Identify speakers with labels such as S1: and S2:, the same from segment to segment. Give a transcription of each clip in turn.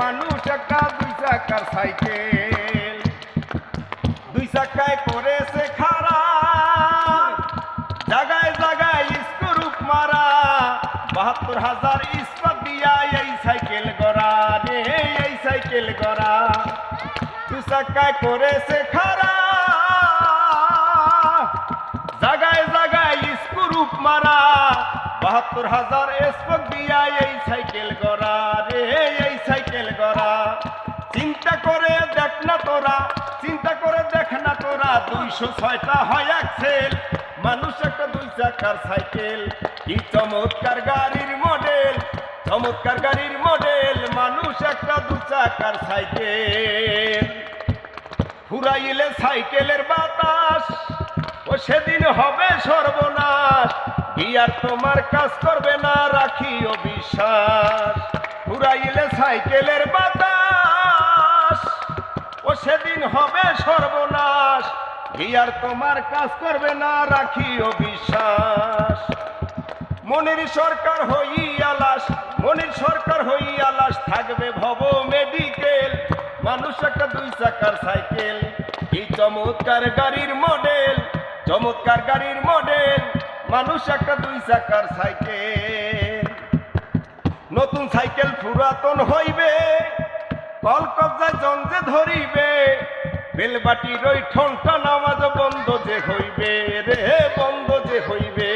S1: মানুষ একটা দুই চাকার সাইকেল। দুই চাকায় করেছে খারা জাগায় জাগায় স্ক্রুপ মারা। বাহাত্তর হাজার ইস্পাত দিয়া এই সাইকেল গড়া রে, এই সাইকেল গড়া। দু চাকায় করেছে খারা জাগায় জাগায় স্ক্রুপ মারা। বাহাত্তর হাজার স্পক দিয়া এই সাইকেল গড়া। তোরা ছয়টা হয় অ্যাক্সেল মানুষ একটা দুই চাকার সাইকেল। কি চমৎকার গাড়ির মডেল, চমৎকার গাড়ির মডেল, মানুষ একটা দু চাকার সাইকেল। ফুরাইলে সাইকেলের বাতাস, ও সেদিন হবে সর্বনাশ। গিয়ার তোমার কাজ করবে না, রাখিও বিশ্বাস। ফুরাইলে সাইকেলের বাতাস, ও সেদিন হবে সর্বনাশ। গিয়ার তোমার কাজ করবে না, রাখিও বিশ্বাস। মনির সরকার হই আলাস মনির সরকার হই আলাস থাকবে ভব মেডিকেল। মানুষ একটা দুই চাকার সাইকেল কি চমৎকার গাড়ির মডেল, চমৎকার গাড়ির মডেল। মানুষ একটা দুই চাকার সাইকেল। নতুন সাইকেল পুরাতন হইবে কল কবজায় জঞ্জে ধরিবে বেলবাটির ওই ঠনটা নামাজ বন্ধ যে হইবে রে বন্ধ যে হইবে।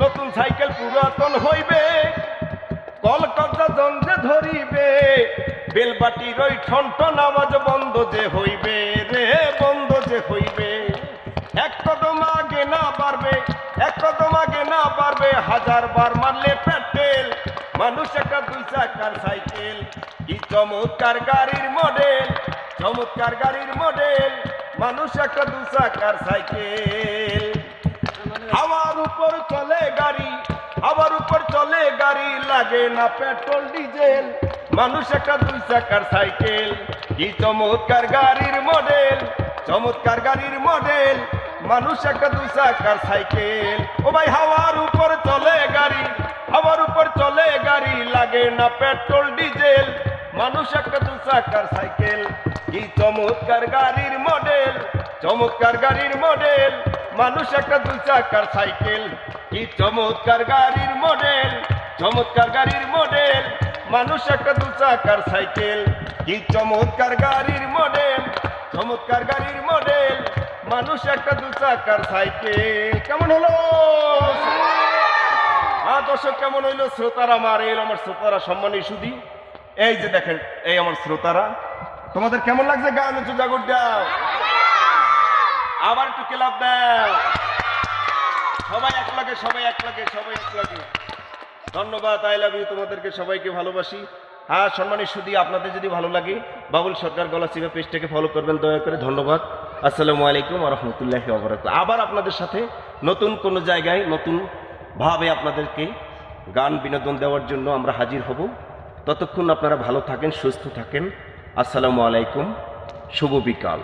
S1: নতুন সাইকেল পুরাতন হইবে, কল কবজা জঞ্জে ধরিবে। বেলবাটির ওই ঠনটন নামাজ বন্ধ যে হইবে রে বন্ধ যে হইবে। এক কদম আগে না পারবে এক কদম আগে না পারবে হাজার বার মারলে পেটেল মানুষ একটা দুই চাকার সাইকেল, কি চমৎকার গাড়ির মডেল। চমৎকার গাড়ির মডেল মানুষ একটা দু চাকার সাইকেল। হাওয়ার উপর চলে গাড়ি, হাওয়ার উপর চলে গাড়ি, লাগে না পেট্রোল, ডিজেল। মানুষ একটা দুই চাকার সাইকেল। কি চমৎকার গাড়ির মডেল চমৎকার গাড়ির মডেল মানুষ একটা দুই চাকার সাইকেল। ও ভাই, হাওয়ার উপর চলে গাড়ি, হাওয়ার উপর চলে গাড়ি, লাগে না পেট্রোল, ডিজেল। মানুষ একটা দু চাকার সাইকেল। কি চমৎকার গাড়ির মডেল চমৎকার গাড়ির মডেল মানুষ একটা দু চাকার সাইকেল। কি চমৎকার গাড়ির মডেল চমৎকার গাড়ির মডেল মানুষ একটা দু চাকার সাইকেল। কি চমৎকার গাড়ির মডেল চমৎকার গাড়ির মডেল মানুষ একটা দু চাকার সাইকেল। কেমন হলো? হ্যাঁ দর্শক, কেমন হইল? শ্রোতারা আমার, এই আমার শ্রোতারা সম্মানী সুদী এই যে দেখেন, এই আমার শ্রোতারা। তোমাদের কেমন লাগছে গান উঁচু জাগর দাও। আবার একটু ক্লাব দাও। সবাই এক লাগে, সবাই এক লাগে, সবাই এক লাগে। ধন্যবাদ আই লাভ ইউ তোমাদেরকে সবাইকে ভালোবাসি। হ্যাঁ সম্মানী সুদী আপনাদের যদি ভালো লাগে, বাবুল সরকার গলা সিভা পেজটাকে ফলো করবেন, দয়া করে ধন্যবাদ। আসসালামু আলাইকুম রহমতুল্লাহ আবার আপনাদের সাথে নতুন কোনো জায়গায়, নতুন ভাবে আপনাদেরকে গান বিনোদন দেওয়ার জন্য আমরা হাজির হব। ততক্ষণ আপনারা ভালো থাকেন, সুস্থ থাকেন। আসসালামু আলাইকুম শুভ বিকাল।